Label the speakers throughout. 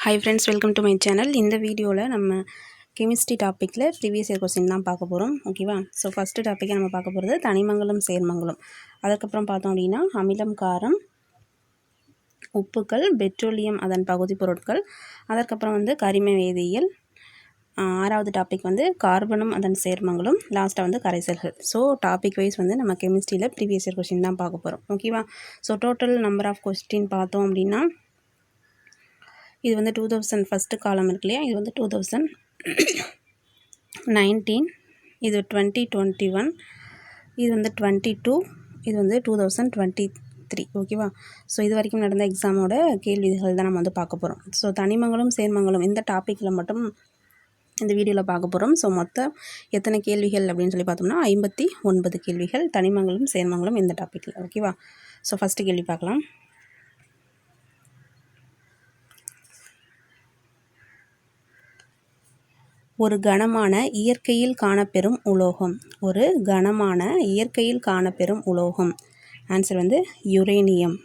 Speaker 1: Hi friends welcome to my channel இந்த வீடியோவில் நம்ம கெமிஸ்ட்ரி டாப்பிக்கில் ப்ரீவியஸ் இயர் கொஸ்டின் தான் பார்க்க போகிறோம் ஓகேவா ஸோ ஃபஸ்ட்டு டாப்பிக்கை நம்ம பார்க்க போகிறது தனிமங்கலம் சேர்மங்கலம். அதுக்கப்புறம் பார்த்தோம் அப்படின்னா அமிலம் காரம் உப்புக்கள் பெட்ரோலியம் அதன் பகுதி பொருட்கள். அதற்கப்புறம் வந்து கரிம வேதியியல். ஆறாவது டாபிக் வந்து கார்பனும் அதன் சேர்மங்களும். லாஸ்ட்டாக வந்து கரைசல்கள். ஸோ டாபிக் வைஸ் வந்து நம்ம கெமிஸ்ட்ரியில் ப்ரீவியஸ் இயர் கொஸ்டின் தான் பார்க்க போகிறோம் ஓகேவா so total number of question பார்த்தோம் அப்படின்னா இது வந்து டூ தௌசண்ட் ஃபஸ்ட்டு காலம் இருக்கு இல்லையா? இது வந்து டூ தௌசண்ட் நைன்டீன் இது டுவெண்ட்டி டுவெண்ட்டி ஒன் இது வந்து டுவெண்ட்டி டூ இது வந்து டூ தௌசண்ட் டுவெண்ட்டி த்ரீ ஓகேவா ஸோ இது வரைக்கும் நடந்த எக்ஸாமோட கேள்விகள் தான் நம்ம வந்து பார்க்க போகிறோம் ஸோ தனிமங்களும் சேர்மங்களும் இந்த டாப்பிக்கில் மட்டும் இந்த வீடியோவில் பார்க்க போகிறோம் ஸோ மொத்தம் எத்தனை கேள்விகள் அப்படின்னு சொல்லி பார்த்தோம்னா ஐம்பத்தி ஒன்பது கேள்விகள் தனிமங்களும் சேர்மங்களும் இந்த டாப்பிக்கில் ஓகேவா ஸோ ஃபஸ்ட்டு கேள்வி பார்க்கலாம். ஒரு கனமான இயற்கையில் காணப்பெறும் உலோகம். ஒரு கனமான இயற்கையில் காணப்பெறும் உலோகம். ஆன்சர் வந்து யுரேனியம்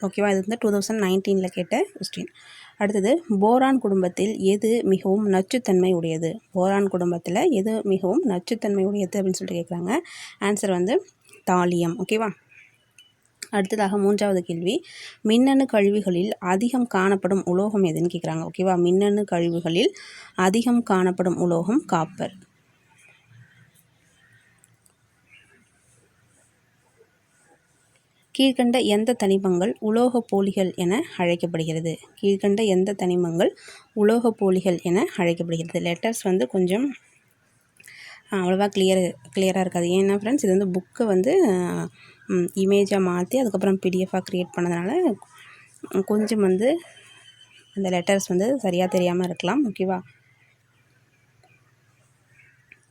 Speaker 1: ஓகேவா இது வந்து டூ தௌசண்ட் நைன்டீனில் கேட்ட கொஸ்டின் அடுத்தது போரான் குடும்பத்தில் எது மிகவும் நச்சுத்தன்மை உடையது? போரான் குடும்பத்தில் எது மிகவும் நச்சுத்தன்மை உடையது அப்படின்னு சொல்லிட்டு கேட்குறாங்க ஆன்சர் வந்து தாலியம். ஓகேவா அடுத்ததாக மூன்றாவது கேள்வி. மின்னணு கழிவுகளில் அதிகம் காணப்படும் உலோகம் எதுன்னு கேட்குறாங்க ஓகேவா மின்னணு கழிவுகளில் அதிகம் காணப்படும் உலோகம் காப்பர். கீழ்கண்ட எந்த தனிமங்கள் உலோக போலிகள் என அழைக்கப்படுகிறது? கீழ்கண்ட எந்த தனிமங்கள் உலோக போலிகள் என அழைக்கப்படுகிறது? லெட்டர்ஸ் வந்து கொஞ்சம் அவ்வளோவா கிளியர் கிளியராக இருக்காது. ஏன்னா ஃப்ரெண்ட்ஸ் இது வந்து புக்கை வந்து இமேஜாக மாற்றி அதுக்கப்புறம் பிடிஎஃபாக க்ரியேட் பண்ணதுனால கொஞ்சம் வந்து அந்த லெட்டர்ஸ் வந்து சரியாக தெரியாமல் இருக்கலாம் ஓகேவா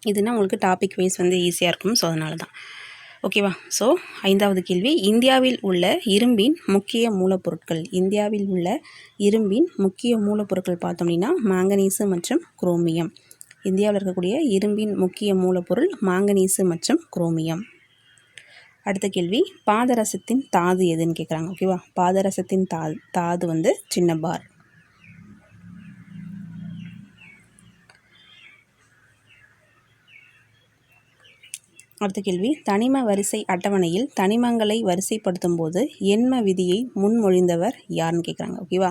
Speaker 1: இதுனா உங்களுக்கு டாபிக் வைஸ் வந்து ஈஸியாக இருக்கும் ஸோ அதனால தான். ஓகேவா ஸோ ஐந்தாவது கேள்வி. இந்தியாவில் உள்ள இரும்பின் முக்கிய மூலப்பொருட்கள். இந்தியாவில் உள்ள இரும்பின் முக்கிய மூலப்பொருட்கள் பார்த்தோம் அப்படின்னா மாங்கனீசு மற்றும் குரோமியம் இந்தியாவில் இருக்கக்கூடிய இரும்பின் முக்கிய மூலப்பொருள் மாங்கனீசு மற்றும் குரோமியம் அடுத்த கேள்வி பாதரசத்தின் தாது எதுன்னு கேட்குறாங்க ஓகேவா பாதரசத்தின் தா தாது வந்து சின்ன பார். அடுத்த கேள்வி தனிம வரிசை அட்டவணையில் தனிமங்களை வரிசைப்படுத்தும் போது எண்ம விதியை முன்மொழிந்தவர் யாருன்னு கேட்குறாங்க ஓகேவா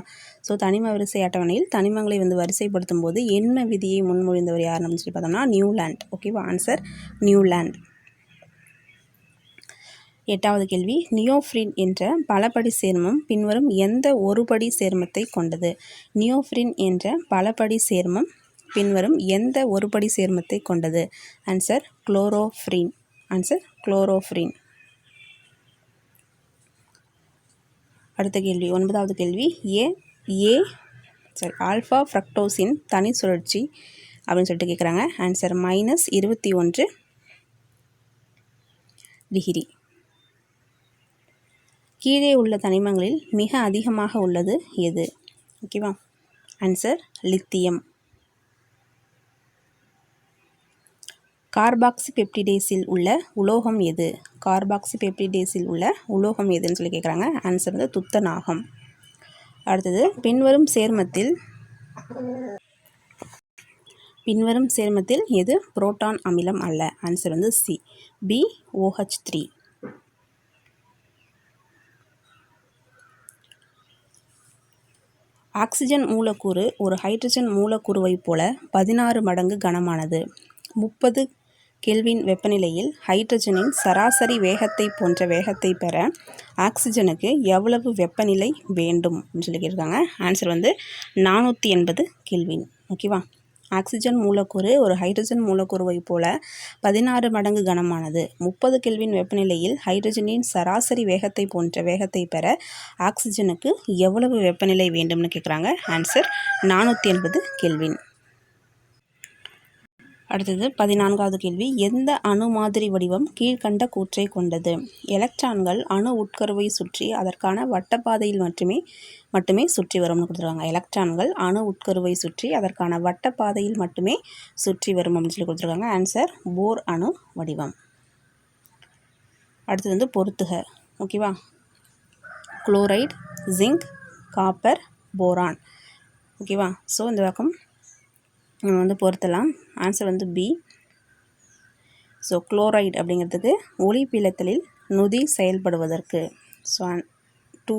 Speaker 1: ஸோ தனிம வரிசை அட்டவணையில் தனிமங்களை வந்து வரிசைப்படுத்தும் போது எண்ம விதியை முன்மொழிந்தவர் யாருன்னு சொல்லி பார்த்தோம்னா நியூலேண்ட் ஓகேவா ஆன்சர் நியூலேண்ட் எட்டாவது கேள்வி. நியோஃப்ரின் என்ற பலபடி சேர்மம் பின்வரும் எந்த ஒருபடி சேர்மத்தை கொண்டது? நியோஃப்ரின் என்ற பலபடி சேர்மம் பின்வரும் எந்த ஒருபடி சேர்மத்தை கொண்டது? ஆன்சர் குளோரோஃப்ரின் ஆன்சர் குளோரோஃப்ரின் அடுத்த கேள்வி ஒன்பதாவது கேள்வி. ஏ ஏ சாரி ஆல்ஃபா ஃப்ரக்டோஸின் தனி சுழற்சி அப்படின்னு சொல்லிட்டு கேட்குறாங்க ஆன்சர் மைனஸ் இருபத்தி ஒன்று டிகிரி கீழே உள்ள தனிமங்களில் மிக அதிகமாக உள்ளது எது? ஓகேவா ஆன்சர் லித்தியம் கார்பாக்சி பெப்டிடேஸில் உள்ள உலோகம் எது? கார்பாக்சி பெப்டிடேஸில் உள்ள உலோகம் எதுன்னு சொல்லி கேட்குறாங்க ஆன்சர் வந்து துத்தநாகம். அடுத்தது பின்வரும் சேர்மத்தில் பின்வரும் சேர்மத்தில் எது? புரோட்டான் அமிலம் அல்ல. ஆன்சர் வந்து C B OH three oxygen மூலக்கூறு ஒரு ஹைட்ரஜன் மூலக்கூறுவைப் போல பதினாறு மடங்கு கனமானது. முப்பது கெல்வின் வெப்பநிலையில் ஹைட்ரஜனின் சராசரி வேகத்தை போன்ற வேகத்தை பெற ஆக்சிஜனுக்கு எவ்வளவு வெப்பநிலை வேண்டும் அப்படின்னு சொல்லி கேட்டிருக்காங்க ஆன்சர் வந்து நானூற்றி எண்பது கெல்வின். ஓகேவா ஆக்சிஜன் மூலக்கூறு ஒரு ஹைட்ரஜன் மூலக்கூறுவைப் போல பதினாறு மடங்கு கனமானது. முப்பது கெல்வின் வெப்பநிலையில் ஹைட்ரஜனின் சராசரி வேகத்தை போன்ற வேகத்தை பெற ஆக்சிஜனுக்கு எவ்வளவு வெப்பநிலை வேண்டும்னு கேட்குறாங்க ஆன்சர் நானூற்றி எண்பது கெல்வின். அடுத்தது பதினான்காவது கேள்வி. எந்த அணு மாதிரி வடிவம் கீழ்கண்ட கூற்றை கொண்டது? எலக்ட்ரான்கள் அணு உட்கருவை சுற்றி அதற்கான வட்டப்பாதையில் மட்டுமே மட்டுமே சுற்றி வரும்னு கொடுத்துருக்காங்க. எலக்ட்ரான்கள் அணு உட்கருவை சுற்றி அதற்கான வட்டப்பாதையில் மட்டுமே சுற்றி வரும் அப்படின்னு சொல்லி கொடுத்துருக்காங்க. ஆன்சர் போர் அணு வடிவம். அடுத்தது வந்து பொருத்துக. ஓகேவா? Chloride zinc copper boron. ஓகேவா? ஸோ இந்த பக்கம் நம்ம வந்து பொருத்தலாம். ஆன்சர் வந்து பி ஸோ குளோரைடு அப்படிங்கிறதுக்கு ஒளி பிளத்தலில் நொதி செயல்படுவதற்கு. ஸோ டூ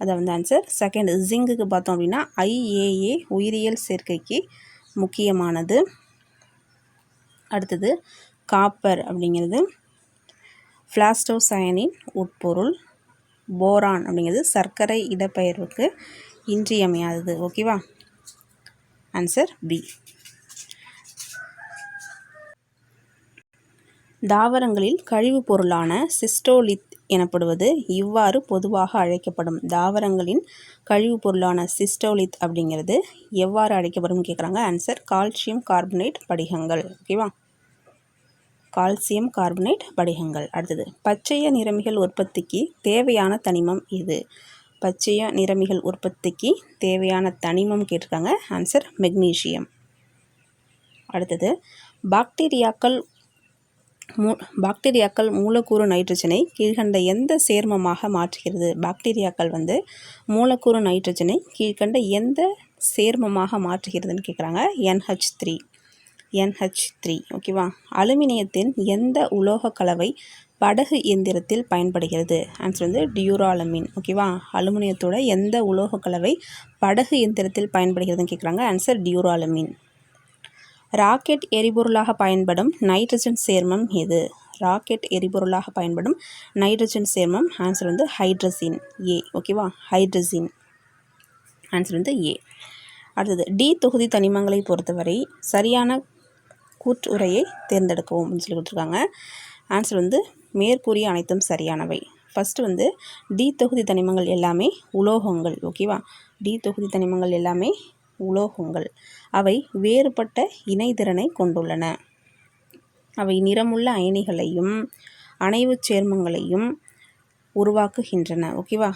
Speaker 1: அதை வந்து ஆன்சர் செகண்ட் ஜிங்குக்கு பார்த்தோம் அப்படின்னா ஐஏஏ உயிரியல் சேர்க்கைக்கு முக்கியமானது. அடுத்தது காப்பர் அப்படிங்கிறது. ஃப்ளாஸ்டோசயனின் உட்பொருள். போரான் அப்படிங்கிறது சர்க்கரை இடப்பெயர்வுக்கு இன்றியமையாதது. ஓகேவா ஆன்சர் பி தாவரங்களில் கழிவுப் பொருளான சிஸ்டோலித் எனப்படுவது இவ்வாறு பொதுவாக அழைக்கப்படும். தாவரங்களின் கழிவுப் பொருளான சிஸ்டோலித் அப்படிங்கிறது எவ்வாறு அழைக்கப்படும் கேட்குறாங்க ஆன்சர் கால்சியம் கார்பனேட் படிகங்கள். ஓகேவா கால்சியம் கார்பனேட் படிகங்கள். அடுத்தது பச்சைய நிறமிகள் உற்பத்திக்கு தேவையான தனிமம் இது பச்சைய நிறமிகள் உற்பத்திக்கு தேவையான தனிமம் கேட்டிருக்காங்க. ஆன்சர் மெக்னீஷியம் அடுத்தது பாக்டீரியாக்கள் மூ பாக்டீரியாக்கள் மூலக்கூறு நைட்ரஜனை கீழ்கண்ட எந்த சேர்மமாக மாற்றுகிறது? பாக்டீரியாக்கள் வந்து மூலக்கூறு நைட்ரஜனை கீழ்கண்ட எந்த சேர்மமாக மாற்றுகிறதுன்னு கேட்குறாங்க. என்ஹெச் த்ரீ என்ஹெச் த்ரீ ஓகேவா அலுமினியத்தின் எந்த உலோக கலவை படகு இயந்திரத்தில் பயன்படுகிறது. ஆன்சர் வந்து டியூராலமின். ஓகேவா அலுமினியத்தோட எந்த உலோக கலவை படகு இயந்திரத்தில் பயன்படுகிறதுன்னு கேட்குறாங்க ஆன்சர் டியூராலமின். ராக்கெட் எரிபொருளாக பயன்படும் நைட்ரஜன் சேர்மம் எது? ராக்கெட் எரிபொருளாக பயன்படும் நைட்ரஜன் சேர்மம் ஆன்சர் வந்து ஹைட்ரசின் ஏ ஓகேவா ஹைட்ரசின் ஆன்சர் வந்து ஏ அடுத்தது டி தொகுதி தனிமங்களை பொறுத்தவரை சரியான கூற்றுரையை தேர்ந்தெடுக்கவும் அப்படின்னு சொல்லி கொடுத்துருக்காங்க. ஆன்சர் வந்து மேற்கூறிய அனைத்தும் சரியானவை. ஃபஸ்ட்டு வந்து டி தொகுதி தனிமங்கள் எல்லாமே உலோகங்கள் ஓகேவா டி தொகுதி தனிமங்கள் எல்லாமே உலோகங்கள். அவை வேறுபட்ட இணைதிறனை கொண்டுள்ளன. அவை நிறமுள்ள அயனிகளையும் அணைவு சேர்மங்களையும் உருவாக்குகின்றன ஓகேவா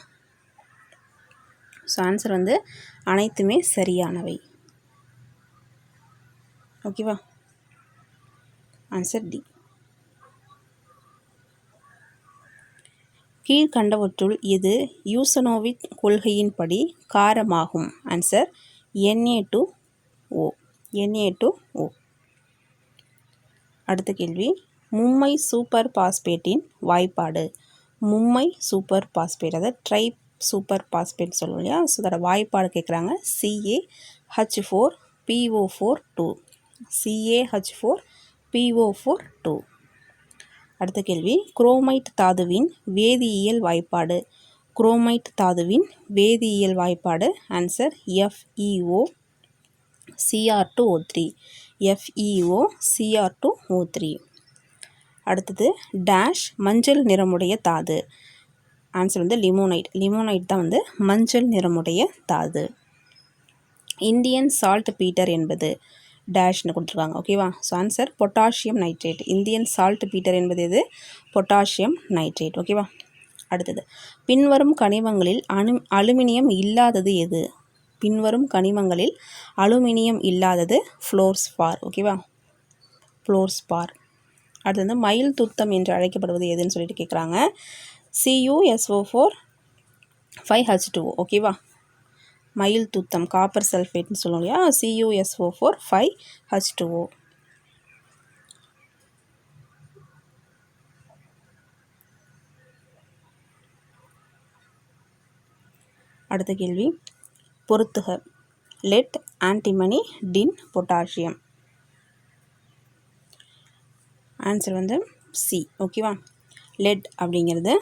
Speaker 1: ஸோ ஆன்சர் வந்து அனைத்துமே சரியானவை. ஓகேவா ஆன்சர் டி கீழ்கண்டவற்றுள் இது யூசனோவிக் கொள்கையின்படி காரமாகும். Answer NA two O NA two O அடுத்த கேள்வி. மும்மை சூப்பர் பாஸ்பேட்டின் வாய்ப்பாடு. மும்மை சூப்பர் பாஸ்பேட் அதாவது ட்ரைப் சூப்பர் பாஸ்பேட் சொல்லுவோம் இல்லையா? ஸோ அதோட வாய்ப்பாடு கேட்குறாங்க CA H four PO four two CA H four PO four two அடுத்த கேள்வி. குரோமைட் தாதுவின் வேதியியல் வாய்ப்பாடு. குரோமைட் தாதுவின் வேதியியல் வாய்ப்பாடு. Answer FEO CR two O three. FEO CR two O three. அடுத்தது டேஷ் மஞ்சள் நிறமுடைய தாது. ஆன்சர் வந்து லிமோனைட். லிமோனைட் தான் வந்து மஞ்சள் நிறமுடைய தாது. இந்தியன் சால்ட் பீட்டர் என்பது. டேஷ்னு கொடுத்துருக்காங்க. ஓகேவா so answer potassium nitrate Indian saltpetre என்பது எது? பொட்டாசியம் நைட்ரேட் ஓகேவா அடுத்தது. பின்வரும் கனிமங்களில் அனு அலுமினியம் இல்லாதது எது? பின்வரும் கனிமங்களில் அலுமினியம் இல்லாதது ஃப்ளோர்ஸ்பார் ஓகேவா ஃப்ளோர்ஸ்பார் அடுத்து வந்து மயில் துத்தம் என்று அழைக்கப்படுவது எதுன்னு சொல்லிட்டு கேட்குறாங்க CUSO four five H two ஓகேவா மயில் தூத்தம் காப்பர் சல்ஃபேட்னு சொல்லுவோம் இல்லையா? CUSO four five H two O அடுத்த கேள்வி. பொருத்துக. Lead antimony tin potassium answer வந்து சி ஓகேவா லெட் அப்படிங்கிறது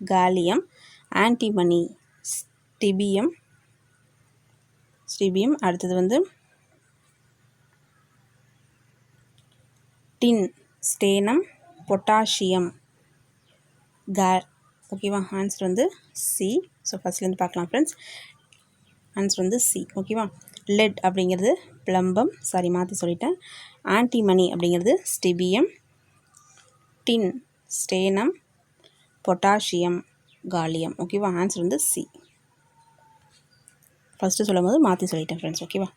Speaker 1: காலியம் ஆன்டிமனி டிபிஎம் ஸ்டிபியம் அடுத்தது வந்து டின் ஸ்டேனம் பொட்டாசியம். க ஓகேவா ஆன்சர் வந்து சி ஸோ ஃபஸ்ட்லேருந்து பார்க்கலாம் ஃப்ரெண்ட்ஸ் ஆன்சர் வந்து சி ஓகேவா லெட் அப்படிங்கிறது பிளம்பம். சாரி மாற்றி சொல்லிட்டேன். ஆன்டிமணி அப்படிங்கிறது stibium. Tin stannum. Potassium kalium ஓகேவா ஆன்சர் வந்து சி ஃபஸ்ட்டு சொல்லும் போது மாற்றி சொல்லிட்டேன் ஃப்ரெண்ட்ஸ் ஓகேவா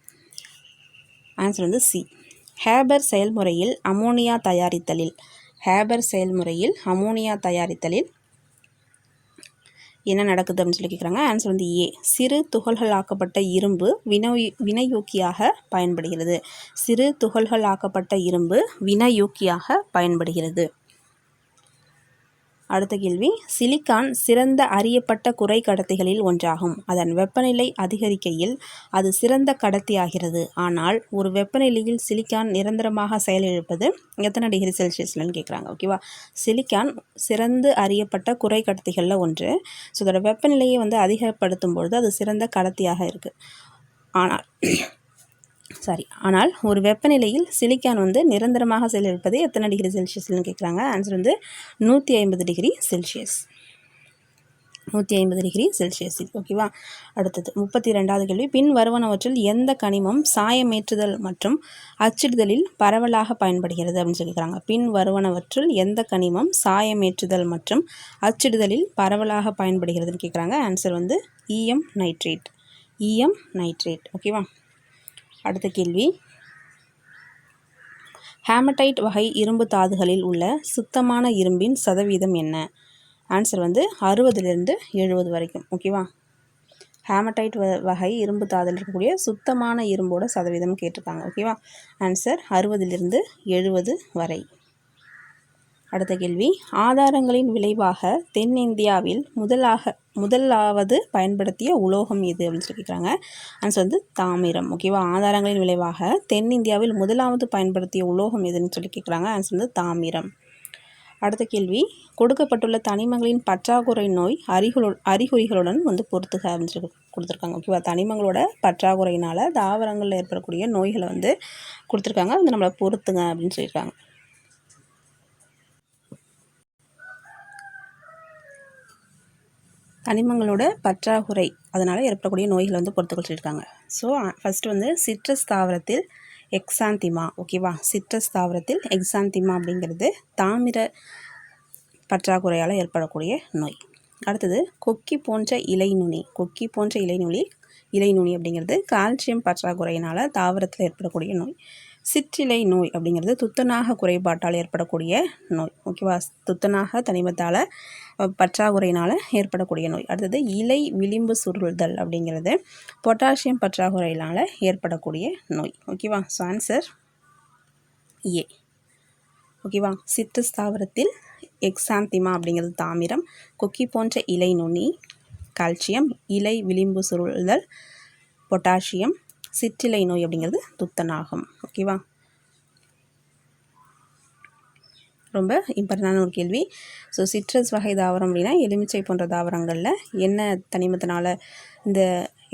Speaker 1: ஆன்சர் வந்து சி ஹேபர் செயல்முறையில் அமோனியா தயாரித்தலில். ஹேபர் செயல்முறையில் அமோனியா தயாரித்தலில் என்ன நடக்குது அப்படின்னு சொல்லி கேட்குறாங்க ஆன்சர் வந்து ஏ சிறு துகள்கள் ஆக்கப்பட்ட இரும்பு வினை வினையூக்கியாக பயன்படுகிறது. சிறு துகள்கள் ஆக்கப்பட்ட இரும்பு வினையூக்கியாக பயன்படுகிறது. அடுத்த கேள்வி. சிலிக்கான் சிறந்த அறியப்பட்ட குறை கடத்திகளில் ஒன்றாகும். அதன் வெப்பநிலை அதிகரிக்கையில் அது சிறந்த கடத்தியாகிறது. ஆனால் ஒரு வெப்பநிலையில் சிலிக்கான் நிரந்தரமாக செயலிழப்பது எத்தனை டிகிரி செல்சியஸ்லன்னு கேட்குறாங்க ஓகேவா? சிலிக்கான் சிறந்து அறியப்பட்ட குறை கடத்திகளில் ஒன்று. ஸோ அதோட வெப்பநிலையை வந்து அதிகப்படுத்தும் பொழுது அது சிறந்த கடத்தியாக இருக்குது ஆனால் சாரி ஆனால் ஒரு வெப்பநிலையில் சிலிக்கான் வந்து நிரந்தரமாக செயலிழப்பது எத்தனை டிகிரி செல்சியஸ்னு கேட்குறாங்க? ஆன்சர் வந்து நூற்றி ஐம்பது டிகிரி செல்சியஸ். நூற்றி ஐம்பது டிகிரி செல்சியஸ். ஓகேவா அடுத்தது. முப்பத்தி ரெண்டாவது கேள்வி. பின் வருவனவற்றில் எந்த கனிமம் சாயமேற்றுதல் மற்றும் அச்சிடுதலில் பரவலாக பயன்படுகிறது அப்படின்னு சொல்லிக்கிறாங்க பின் வருவனவற்றில் எந்த கனிமம் சாயமேற்றுதல் மற்றும் அச்சிடுதலில் பரவலாக பயன்படுகிறதுன்னு கேட்குறாங்க. ஆன்சர் வந்து இஎம் நைட்ரேட் இஎம் நைட்ரேட் ஓகேவா அடுத்த கேள்வி. ஹேமடைட் வகை இரும்பு தாதுகளில் உள்ள சுத்தமான இரும்பின் சதவீதம் என்ன? ஆன்சர் வந்து அறுபதுலேருந்து எழுபது வரைக்கும். ஓகேவா ஹேமடைட் வ வகை இரும்பு தாதில் இருக்கக்கூடிய சுத்தமான இரும்போட சதவீதம் கேட்டிருக்காங்க. ஓகேவா ஆன்சர் அறுபதுலேருந்து எழுபது வரை. அடுத்த கேள்வி. ஆதாரங்களின் விளைவாக தென்னிந்தியாவில் முதலாக முதலாவது பயன்படுத்திய உலோகம் எது அப்படின்னு சொல்லி கேட்குறாங்க. ஆன்சர் வந்து தாமிரம். ஓகேவா ஆதாரங்களின் விளைவாக தென்னிந்தியாவில் முதலாவது பயன்படுத்திய உலோகம் எதுன்னு சொல்லி கேட்குறாங்க. ஆன்சர் வந்து தாமிரம். அடுத்த கேள்வி. கொடுக்கப்பட்டுள்ள தனிமங்களின் பற்றாக்குறை நோய் அறிகுறி அறிகுறிகளுடன் வந்து பொறுத்துக அப்படின்னு சொல்லி கொடுத்துருக்காங்க. ஓகேவா தனிமங்களோட பற்றாக்குறையினால் தாவரங்களில் ஏற்படக்கூடிய நோய்களை வந்து கொடுத்துருக்காங்க. வந்து நம்மளை பொறுத்துங்க அப்படின்னு சொல்லியிருக்காங்க. கனிமங்களோட பற்றாக்குறை அதனால் ஏற்படக்கூடிய நோய்களை வந்து பொறுத்துக்கொள் சொல்லியிருக்காங்க. ஸோ ஃபஸ்ட்டு வந்து சிட்ரஸ் தாவரத்தில் எக்ஸாந்திமா ஓகேவா சிட்ரஸ் தாவரத்தில் எக்ஸாந்திமா அப்படிங்கிறது தாமிர பற்றாக்குறையால் ஏற்படக்கூடிய நோய். அடுத்தது கொக்கி போன்ற இலைநுனி கொக்கி போன்ற இலைநுனி இலைநுனி அப்படிங்கிறது கால்சியம் பற்றாக்குறையினால் தாவரத்தில் ஏற்படக்கூடிய நோய். சிற்றிலை நோய் அப்படிங்கிறது துத்தநாக குறைபாட்டால் ஏற்படக்கூடிய நோய் ஓகேவா துத்தநாக தனிமத்தால் பற்றாக்குறையினால் ஏற்படக்கூடிய நோய். அடுத்தது இலை விளிம்பு சுருள்தல் அப்படிங்கிறது பொட்டாசியம் பற்றாக்குறையினால் ஏற்படக்கூடிய நோய். ஓகேவா ஸோ ஆன்சர் ஏ ஓகேவா சிற்று ஸ்தாவரத்தில் எக்ஸாந்திமா அப்படிங்கிறது தாமிரம் கொக்கி போன்ற இலை நுனி கால்சியம் இலை விளிம்பு சுருள்தல் பொட்டாசியம் சிற்றிலை நோய் அப்படிங்கிறது துத்தநாகம். ஓகேவா ரொம்ப இம்பார்ட்டண்டான ஒரு கேள்வி. ஸோ சிட்ரஸ் வகை தாவரம் அப்படின்னா எலுமிச்சை போன்ற தாவரங்களில் என்ன தனிமத்தினால இந்த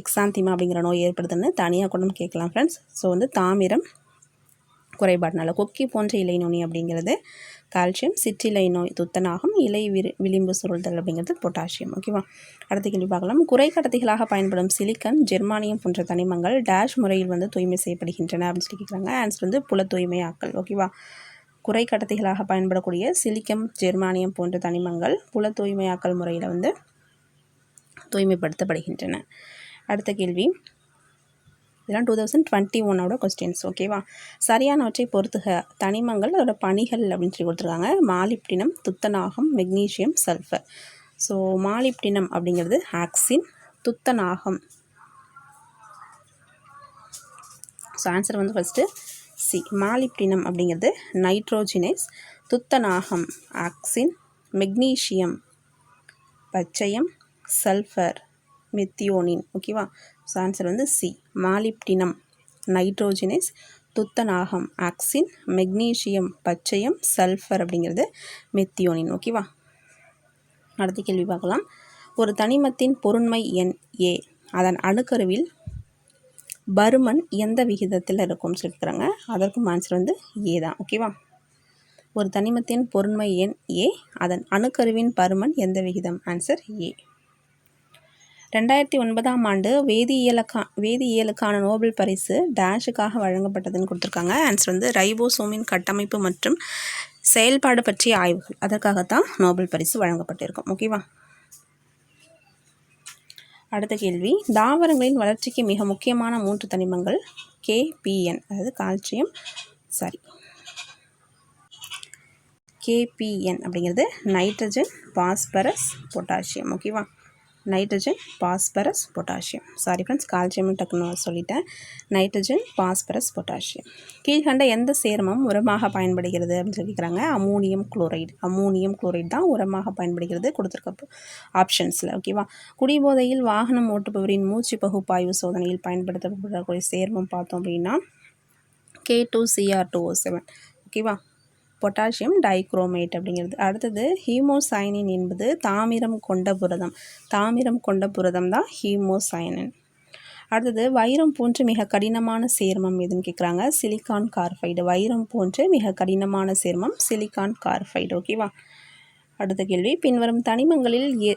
Speaker 1: எக்ஸாந்திமா அப்படிங்கிற நோய் ஏற்படுதுன்னு தனியாக கூட கேட்கலாம் ஃப்ரெண்ட்ஸ் ஸோ வந்து தாமிரம் குறைபாடுனால கொக்கி போன்ற இலை நுனி அப்படிங்கிறது கால்சியம் சிற்றிலை நோய் துத்தநாகம் இலை விரி விளிம்பு சுருள்தல் அப்படிங்கிறது பொட்டாசியம் ஓகேவா அடுத்த கேள்வி பார்க்கலாம். குறை கடத்திகளாக பயன்படும் சிலிக்கன் ஜெர்மானியம் போன்ற தனிமங்கள் டேஷ் முறையில் வந்து தூய்மை செய்யப்படுகின்றன அப்படின்னு சொல்லி கேட்குறாங்க ஆன்சர் வந்து புல தூய்மையாக்கல் ஓகேவா குறை கடத்திகளாக பயன்படக்கூடிய சிலிக்கம் ஜெர்மானியம் போன்ற தனிமங்கள் புல தூய்மையாக்கல் முறையில் வந்து தூய்மைப்படுத்தப்படுகின்றன. அடுத்த கேள்வி. இதெல்லாம் டூ தௌசண்ட் டுவெண்ட்டி ஒன்னோட கொஸ்டின்ஸ் ஓகேவா சரியானவற்றை பொறுத்துக. தனிமங்கள் அதோட பணிகள் அப்படின்னு சொல்லி கொடுத்துருக்காங்க. மாலிப்டினம் துத்தநாகம் மெக்னீஷியம் சல்ஃபர் ஸோ மாலிப்டினம் அப்படிங்கிறது ஆக்சின் துத்தநாகம். ஸோ ஆன்சர் வந்து ஃபஸ்ட்டு சி மாலிப்டினம் அப்படிங்கிறது நைட்ரோஜினேஸ் துத்தநாகம் ஆக்சின் மெக்னீஷியம் பச்சையம் சல்ஃபர் மெத்தியோனின். ஓகேவா ஸோ ஆன்சர் வந்து சி மாலிப்டினம் நைட்ரோஜினேஸ் துத்தநாகம் ஆக்சின் மெக்னீஷியம் பச்சையம் சல்ஃபர் அப்படிங்கிறது மெத்தியோனின். ஓகேவா அடுத்த கேள்வி பார்க்கலாம். ஒரு தனிமத்தின் பொருண்மை எண் ஏ அதன் அணுக்கருவில் பருமன் எந்த விகிதத்தில் இருக்கும்னு சொல்லிக்கிறாங்க அதற்கும் ஆன்சர் வந்து ஏ தான். ஓகேவா ஒரு தனிமத்தின் பொருண்மை எண் ஏ அதன் அணுக்கருவின் பருமன் எந்த விகிதம்? ஆன்சர் ஏ ரெண்டாயிரத்தி ஒன்பதாம் ஆண்டு வேதியியலுக்கா வேதியியலுக்கான நோபல் பரிசு டேஷுக்காக வழங்கப்பட்டதுன்னு கொடுத்துருக்காங்க. ஆன்சர் வந்து ரைபோசோமின் கட்டமைப்பு மற்றும் செயல்பாடு பற்றிய ஆய்வுகள். அதற்காகத்தான் நோபல் பரிசு வழங்கப்பட்டிருக்கும். ஓகேவா அடுத்த கேள்வி. தாவரங்களின் வளர்ச்சிக்கு மிக முக்கியமான மூன்று தனிமங்கள் கேபிஎன் அதாவது கால்சியம் சாரி. கேபிஎன் அப்படிங்கிறது நைட்ரஜன் பாஸ்பரஸ் பொட்டாசியம். ஓகேவா? Nitrogen phosphorus potassium sorry friends calcium டக்குன்னு சொல்லிட்டேன். நைட்ரஜன் பாஸ்பரஸ் பொட்டாசியம் கீழ்கண்ட எந்த சேர்மம் உரமாக பயன்படுகிறது அப்படின்னு சொல்லிக்கிறாங்க. அமோனியம் குளோரைடு அமோனியம் குளோரைடு தான் உரமாக பயன்படுகிறது கொடுத்துருக்க ஆப்ஷன்ஸில் ஓகேவா குடிபோதையில் வாகனம் ஓட்டுபவரின் மூச்சு பகுப்பாய்வு சோதனையில் பயன்படுத்தப்படக்கூடிய சேர்மம் பார்த்தோம் அப்படின்னா K two CR two O seven ஓகேவா பொட்டாசியம் டைக்ரோமேட் அப்படிங்கிறது. அடுத்தது ஹீமோசைனின் என்பது தாமிரம் கொண்ட புரதம். தாமிரம் கொண்ட புரதம் தான் ஹீமோசைனின். அடுத்தது வைரம் போன்று மிக கடினமான சேர்மம் எதுன்னு கேட்குறாங்க சிலிக்கான் கார்பைடு. வைரம் போன்று மிக கடினமான சேர்மம் சிலிக்கான் கார்பைடு. ஓகேவா? அடுத்த கேள்வி. பின்வரும் தனிமங்களில் எ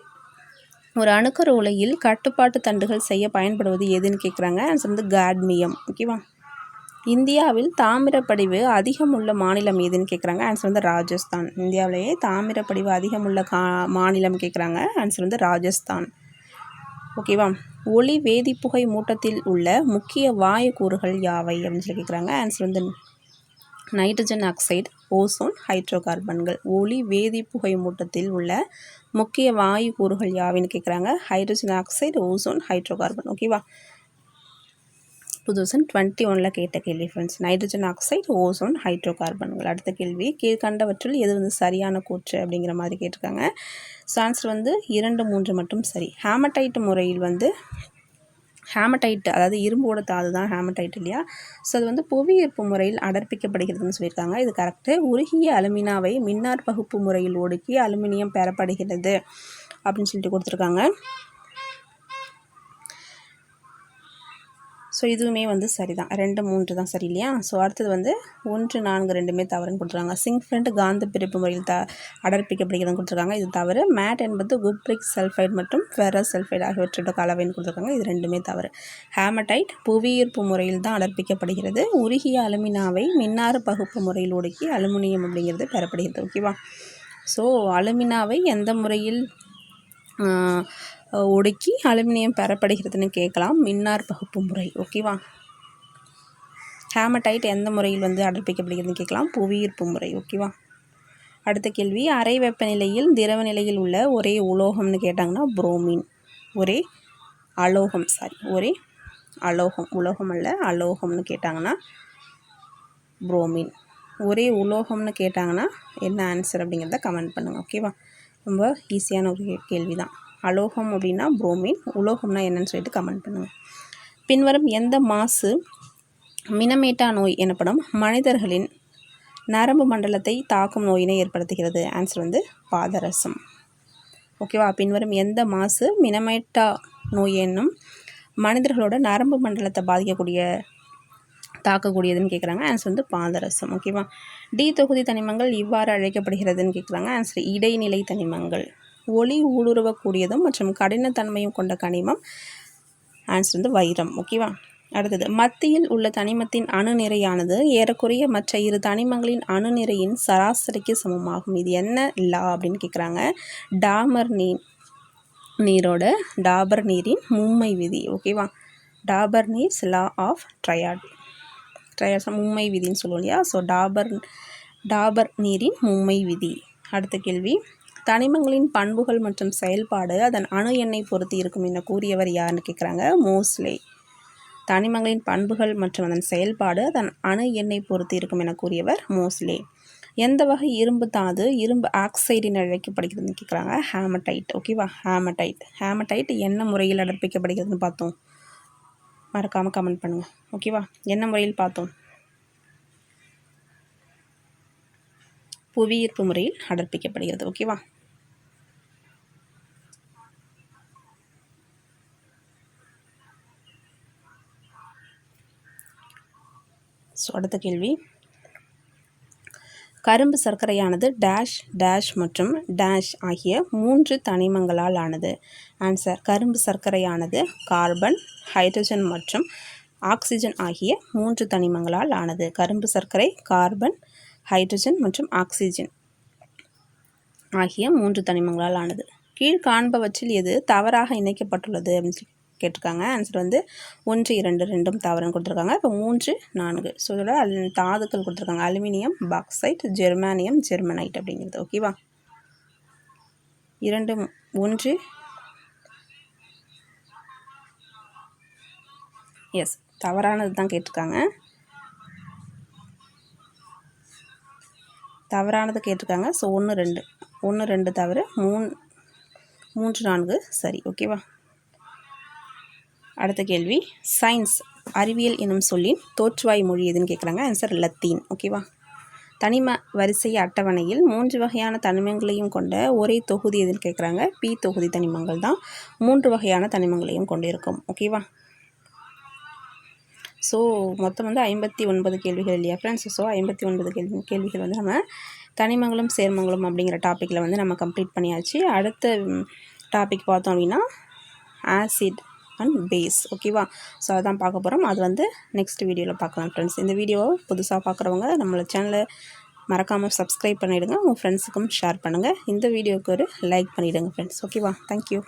Speaker 1: ஒரு அணுக்கரு உலையில் கட்டுப்பாட்டு தண்டுகள் செய்ய பயன்படுவது எதுன்னு கேட்குறாங்க ஆன்சர் வந்து காட்மியம். ஓகேவா? இந்தியாவில் தாமிரப்படிவு அதிகம் உள்ள மாநிலம் எதுன்னு கேட்குறாங்க ஆன்சர் வந்து ராஜஸ்தான். இந்தியாவிலேயே தாமிரப்படிவு அதிகம் உள்ள கா மாநிலம் கேட்குறாங்க ஆன்சர் வந்து ராஜஸ்தான். ஓகேவா ஒளி வேதிப்புகை மூட்டத்தில் உள்ள முக்கிய வாயு கூறுகள் யாவை அப்படின்னு சொல்லி கேட்குறாங்க ஆன்சர் வந்து நைட்ரஜன் ஆக்சைடு ஓசோன் ஹைட்ரோ கார்பன்கள் ஒளி வேதிப்புகை மூட்டத்தில் உள்ள முக்கிய வாயு கூறுகள் யாவைன்னு கேட்குறாங்க hydrogen oxide ozone hydrocarbon ஓகேவா டூ தௌசண்ட் டுவெண்ட்டி ஒனில் கேட்ட கேள்வி friends nitrogen oxide ozone hydrocarbons அடுத்த கேள்வி கீழ்கண்டவற்றில் எது வந்து சரியான கூற்று அப்படிங்கிற மாதிரி கேட்டிருக்காங்க. ஸோ ஆன்சர் வந்து இரண்டு மூன்று மட்டும் சரி. ஹேமடைட் முறையில் வந்து ஹேமடைட் அதாவது இரும்போட தாது தான் ஹேமடைட் இல்லையா? ஸோ அது வந்து புவியீர்ப்பு முறையில் அடர்ப்பிக்கப்படுகிறதுன்னு சொல்லியிருக்காங்க. இது கரெக்டு உருகிய அலுமினாவை மின்னார் பகுப்பு முறையில் ஒடுக்கி அலுமினியம் பெறப்படுகிறது அப்படின்னு சொல்லிட்டு கொடுத்துருக்காங்க. ஸோ இதுவுமே வந்து சரி தான் ரெண்டு மூன்று தான் சரி இல்லையா ஸோ அடுத்தது வந்து ஒன்று நான்கு ரெண்டுமே தவறுன்னு கொடுத்துருக்காங்க. சிங்க் ஃப்ரெண்ட் காந்த பிரிப்பு முறையில் த அடர்ப்பிக்கப்படுகிறது கொடுத்துருக்காங்க. இது தவறு. மேட் என்பது குப்ரிக் சல்ஃபைடு மற்றும் ஃபெரஸ் சல்ஃபைடு ஆகியவற்றோட கலவைன்னு கொடுத்துருக்காங்க. இது ரெண்டுமே தவறு. ஹேமடைட் புவியீர்ப்பு முறையில் தான் அடர்ப்பிக்கப்படுகிறது உருகிய அலுமினாவை மின்னாறு பகுப்பு முறையில் ஒடுக்கி அலுமினியம் அப்படிங்கிறது பெறப்படுகிறது. ஓகேவா ஸோ அலுமினாவை எந்த முறையில் ஒடுக்கி அலுமினியம் பெறப்படுகிறதுன்னு கேட்கலாம். மின்னார் பகுப்பு முறை. ஓகேவா ஹேமடைட் எந்த முறையில் வந்து அடர்ப்பிக்கப்படுகிறதுன்னு கேட்கலாம். புவியீர்ப்பு முறை. ஓகேவா அடுத்த கேள்வி. அரை வெப்பநிலையில் திரவ நிலையில் உள்ள ஒரே உலோகம்னு கேட்டாங்கன்னா புரோமின் ஒரே அலோகம். சாரி ஒரே அலோகம். உலோகம் அல்ல அலோகம்னு கேட்டாங்கன்னா புரோமின் ஒரே உலோகம்னு கேட்டாங்கன்னா என்ன ஆன்சர் அப்படிங்கிறத கமெண்ட் பண்ணுங்கள் ஓகேவா ரொம்ப ஈஸியான ஒரு கேள்வி தான் அலோகம் அப்படின்னா புரோமின் உலோகம்னா என்னன்னு சொல்லிட்டு கமெண்ட் பண்ணுங்கள் பின்வரும் எந்த மாசு? மினமேட்டா நோய் எனப்படும் மனிதர்களின் நரம்பு மண்டலத்தை தாக்கும் நோயினை ஏற்படுத்துகிறது. ஆன்சர் வந்து பாதரசம். ஓகேவா பின்வரும் எந்த மாசு? மினமேட்டா நோய் என்னும் மனிதர்களோட நரம்பு மண்டலத்தை பாதிக்கக்கூடிய தாக்கக்கூடியதுன்னு கேட்குறாங்க ஆன்சர் வந்து பாதரசம். ஓகேவா டி தொகுதி தனிமங்கள் இவ்வாறு அழைக்கப்படுகிறதுன்னு கேட்குறாங்க ஆன்சர் இடைநிலை தனிமங்கள். ஒளி ஊடுருவக்கூடியதும் மற்றும் கடினத்தன்மையும் கொண்ட கனிமம். ஆன்சர் வந்து வைரம். ஓகேவா அடுத்தது மத்தியில் உள்ள தனிமத்தின் அணுநிறையானது ஏறக்குறைய மற்ற இரு தனிமங்களின் அணுநிறையின் சராசரிக்கு சமமாகும். இது என்ன? லா அப்படின்னு கேட்குறாங்க டாமர் நீர் நீரோட டாபர் நீரின் மும்மை விதி. ஓகேவா Dobereiner's law of triad. Triad மும்மை விதின்னு சொல்லுவோம் இல்லையா? ஸோ டாபர் டாபர் நீரின் மும்மை விதி. அடுத்த கேள்வி. தனிமங்களின் பண்புகள் மற்றும் செயல்பாடு அதன் அணு எண்ணை பொறுத்து இருக்கும் என கூறியவர் யாருன்னு கேட்குறாங்க மோஸ்லே. தனிமங்களின் பண்புகள் மற்றும் அதன் செயல்பாடு அதன் அணு எண்ணை பொறுத்து இருக்கும் என கூறியவர் மோஸ்லே. எந்த வகை இரும்பு தாது இரும்பு ஆக்சைடின் அழைக்கப்படுகிறதுன்னு கேட்குறாங்க ஹேமடைட். ஓகேவா ஹேமடைட். ஹேமடைட் என்ன முறையில் அடர்ப்பிக்கப்படுகிறதுன்னு பார்த்தோம். மறக்காமல் கமெண்ட் பண்ணுங்கள் ஓகேவா என்ன முறையில் பார்த்தோம்? புவியீர்ப்பு முறையில் அடர்ப்பிக்கப்படுகிறது. ஓகேவா ஸோ அடுத்த கேள்வி. கரும்பு சர்க்கரையானது டேஷ் டேஷ் மற்றும் டேஷ் ஆகிய மூன்று தனிமங்களால் ஆனது. ஆன்சர் கரும்பு சர்க்கரையானது கார்பன் ஹைட்ரஜன் மற்றும் ஆக்சிஜன் ஆகிய மூன்று தனிமங்களால் ஆனது. கரும்பு சர்க்கரை கார்பன் ஹைட்ரஜன் மற்றும் ஆக்சிஜன் ஆகிய மூன்று தனிமங்களால் ஆனது. கீழ் காண்பவற்றில் எது தவறாக இணைக்கப்பட்டுள்ளது அப்படின்னு சொல்லி கேட்டிருக்காங்க. ஆன்சர் வந்து ஒன்று இரண்டு ரெண்டும் தவறுன்னு கொடுத்துருக்காங்க. இப்போ மூன்று நான்கு. ஸோ இதோட தாதுக்கள் கொடுத்துருக்காங்க. அலுமினியம் பாக்சைட் ஜெர்மானியம் ஜெர்மனைட் அப்படிங்கிறது. ஓகேவா இரண்டு ஒன்று. எஸ் தவறானது தான் கேட்டிருக்காங்க. தவறானது கேட்டிருக்காங்க. ஸோ ஒன்று ரெண்டு. ஒன்று ரெண்டு தவறு மூணு மூன்று நான்கு. சரி ஓகேவா அடுத்த கேள்வி. சயின்ஸ் அறிவியல் எனும் சொல்லின் தோற்றுவாய் மொழி எதுன்னு கேட்குறாங்க ஆன்சர் லத்தீன். ஓகேவா தனிம வரிசை அட்டவணையில் மூன்று வகையான தனிமங்களையும் கொண்ட ஒரே தொகுதி எதுன்னு கேட்குறாங்க பி தொகுதி தனிமங்கள் தான். மூன்று வகையான தனிமங்களையும் கொண்டிருக்கும். ஓகேவா ஸோ மொத்தம் வந்து ஐம்பத்தி ஒன்பது கேள்விகள் இல்லையா ஃப்ரெண்ட்ஸ் ஸோ ஐம்பத்தி ஒன்பது கேள்வி கேள்விகள் வந்து நம்ம தனிமங்களும் சேர்மங்களும் அப்படிங்கிற டாப்பிக்கில் வந்து நம்ம கம்ப்ளீட் பண்ணியாச்சு. அடுத்த டாபிக் பார்த்தோம் அப்படின்னா ஆசிட் அண்ட் பேஸ் ஓகேவா ஸோ அதான் பார்க்க போகிறோம் அது வந்து நெக்ஸ்ட் வீடியோவில் பார்க்கலாம் ஃப்ரெண்ட்ஸ் இந்த வீடியோவை புதுசாக பார்க்குறவங்க நம்மளை சேனலை மறக்காமல் சப்ஸ்கிரைப் பண்ணிவிடுங்க உங்கள் ஃப்ரெண்ட்ஸுக்கும் ஷேர் பண்ணுங்கள் இந்த வீடியோவுக்கு ஒரு லைக் பண்ணிவிடுங்க ஃப்ரெண்ட்ஸ் ஓகேவா தேங்க்யூ